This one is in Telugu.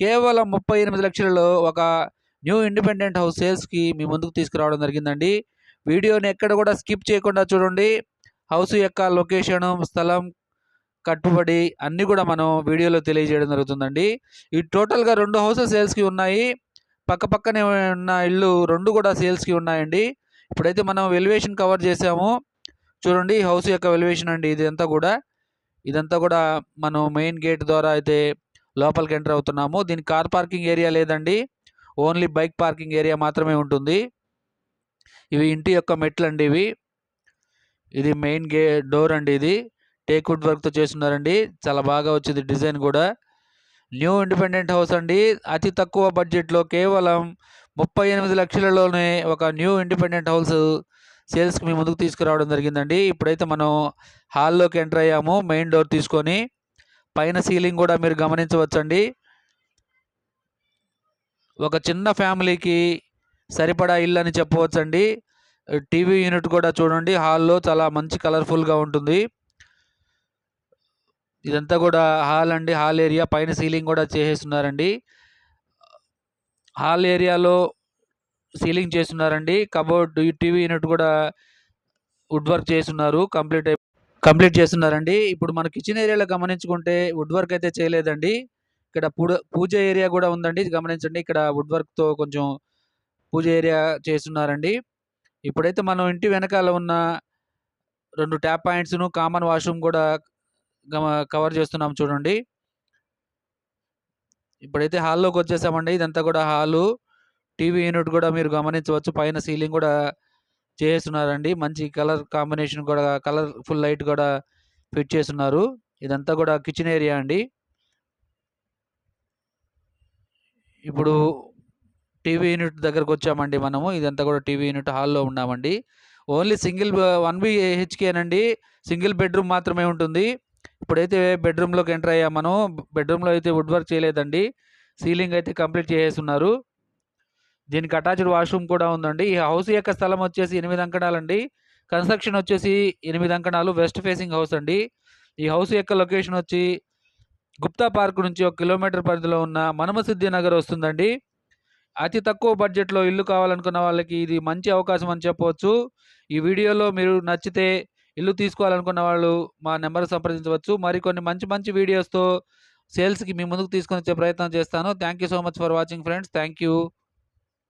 కేవలం ముప్పై ఎనిమిది లక్షలలో ఒక న్యూ ఇండిపెండెంట్ హౌస్ సేల్స్కి మీ ముందుకు తీసుకురావడం జరిగిందండి. వీడియోని ఎక్కడ కూడా స్కిప్ చేయకుండా చూడండి. హౌస్ యొక్క లొకేషన్ స్థలం కట్టుబడి అన్నీ కూడా మనం వీడియోలో తెలియజేయడం జరుగుతుందండి. ఈ టోటల్గా రెండు హౌసెస్ సేల్స్కి ఉన్నాయి. పక్క పక్కనే ఉన్న ఇల్లు రెండు కూడా సేల్స్కి ఉన్నాయండి. ఇప్పుడైతే మనం వెల్యువేషన్ కవర్ చేసాము. చూడండి హౌస్ యొక్క వెల్యువేషన్ అండి ఇదంతా కూడా. ఇదంతా కూడా మనం మెయిన్ గేట్ ద్వారా అయితే లోపలికి ఎంటర్ అవుతున్నాము. దీనికి కార్ పార్కింగ్ ఏరియా లేదండి. ఓన్లీ బైక్ పార్కింగ్ ఏరియా మాత్రమే ఉంటుంది. ఇవి ఇంటి యొక్క మెట్లు అండి ఇవి. ఇది మెయిన్ గే డోర్ అండి ఇది. టేక్వుడ్ వర్క్తో చేస్తున్నారండి. చాలా బాగా వచ్చింది డిజైన్ కూడా. న్యూ ఇండిపెండెంట్ హౌస్ అండి. అతి తక్కువ బడ్జెట్లో కేవలం ముప్పై ఎనిమిది లక్షలలోనే ఒక న్యూ ఇండిపెండెంట్ హౌస్ సేల్స్కి మీ ముందుకు తీసుకురావడం జరిగిందండి. ఇప్పుడైతే మనం హాల్లోకి ఎంటర్ అయ్యాము. మెయిన్ డోర్ తీసుకొని పైన సీలింగ్ కూడా మీరు గమనించవచ్చండి. ఒక చిన్న ఫ్యామిలీకి సరిపడా ఇల్లు అని చెప్పవచ్చండి. టీవీ యూనిట్ కూడా చూడండి. హాల్లో చాలా మంచి కలర్ఫుల్గా ఉంటుంది. ఇదంతా కూడా హాల్ అండి. Hall area. పైన సీలింగ్ కూడా చేసేస్తున్నారండి. హాల్ ఏరియాలో సీలింగ్ చేస్తున్నారండి. కబోర్డ్ టీవీ యూనిట్ కూడా వుడ్ వర్క్ చేస్తున్నారు. కంప్లీట్ అయిపో కంప్లీట్ చేస్తున్నారండి. ఇప్పుడు మన కిచెన్ ఏరియాలో గమనించుకుంటే వుడ్ వర్క్ అయితే చేయలేదండి. ఇక్కడ పూడ పూజ ఏరియా కూడా ఉందండి. గమనించండి. ఇక్కడ వుడ్ వర్క్తో కొంచెం పూజ ఏరియా చేస్తున్నారండి. ఇప్పుడైతే మనం ఇంటి వెనకాల ఉన్న రెండు ట్యాప్ పాయింట్స్ను కామన్ వాష్రూమ్ కూడా గమ కవర్ చేస్తున్నాం చూడండి. ఇప్పుడైతే హాల్లోకి వచ్చేసామండి. ఇదంతా కూడా హాలు. టీవీ యూనిట్ కూడా మీరు గమనించవచ్చు. పైన సీలింగ్ కూడా చేస్తున్నారండి. మంచి కలర్ కాంబినేషన్ కూడా కలర్ఫుల్ లైట్ కూడా ఫిట్ చేస్తున్నారు. ఇదంతా కూడా కిచెన్ ఏరియా అండి. ఇప్పుడు టీవీ యూనిట్ దగ్గరకు వచ్చామండి మనము. ఇదంతా కూడా టీవీ యూనిట్ హాల్లో ఉన్నామండి. ఓన్లీ సింగిల్ వన్ బిహెచ్కేనండి సింగిల్ బెడ్రూమ్ మాత్రమే ఉంటుంది. ఇప్పుడైతే బెడ్రూమ్లోకి ఎంటర్ అయ్యాం మనం బెడ్రూమ్లో అయితే వుడ్ వర్క్ చేయలేదండి. సీలింగ్ అయితే కంప్లీట్ చేసేస్తున్నారు. దీనికి అటాచ్డ్ వాష్రూమ్ కూడా ఉందండి. ఈ హౌస్ యొక్క స్థలం వచ్చేసి ఎనిమిది అంకణాలండి. కన్స్ట్రక్షన్ వచ్చేసి ఎనిమిది అంకణాలు వెస్ట్ ఫేసింగ్ హౌస్ అండి. ఈ హౌస్ యొక్క లొకేషన్ వచ్చి గుప్తా పార్క్ నుంచి ఒక కిలోమీటర్ పరిధిలో ఉన్న మనమసిద్ధి నగర్ వస్తుందండి. అతి తక్కువ బడ్జెట్లో ఇల్లు కావాలనుకున్న వాళ్ళకి ఇది మంచి అవకాశం అని చెప్పవచ్చు. ఈ వీడియోలో మీరు నచ్చితే ఇల్లు తీసుకోవాలనుకున్న వాళ్ళు మా నెంబర్ సంప్రదించవచ్చు. మరికొన్ని మంచి మంచి వీడియోస్తో సేల్స్కి మీ ముందుకు తీసుకొని వచ్చే ప్రయత్నం చేస్తాను. Thank you so much for watching friends. Thank you.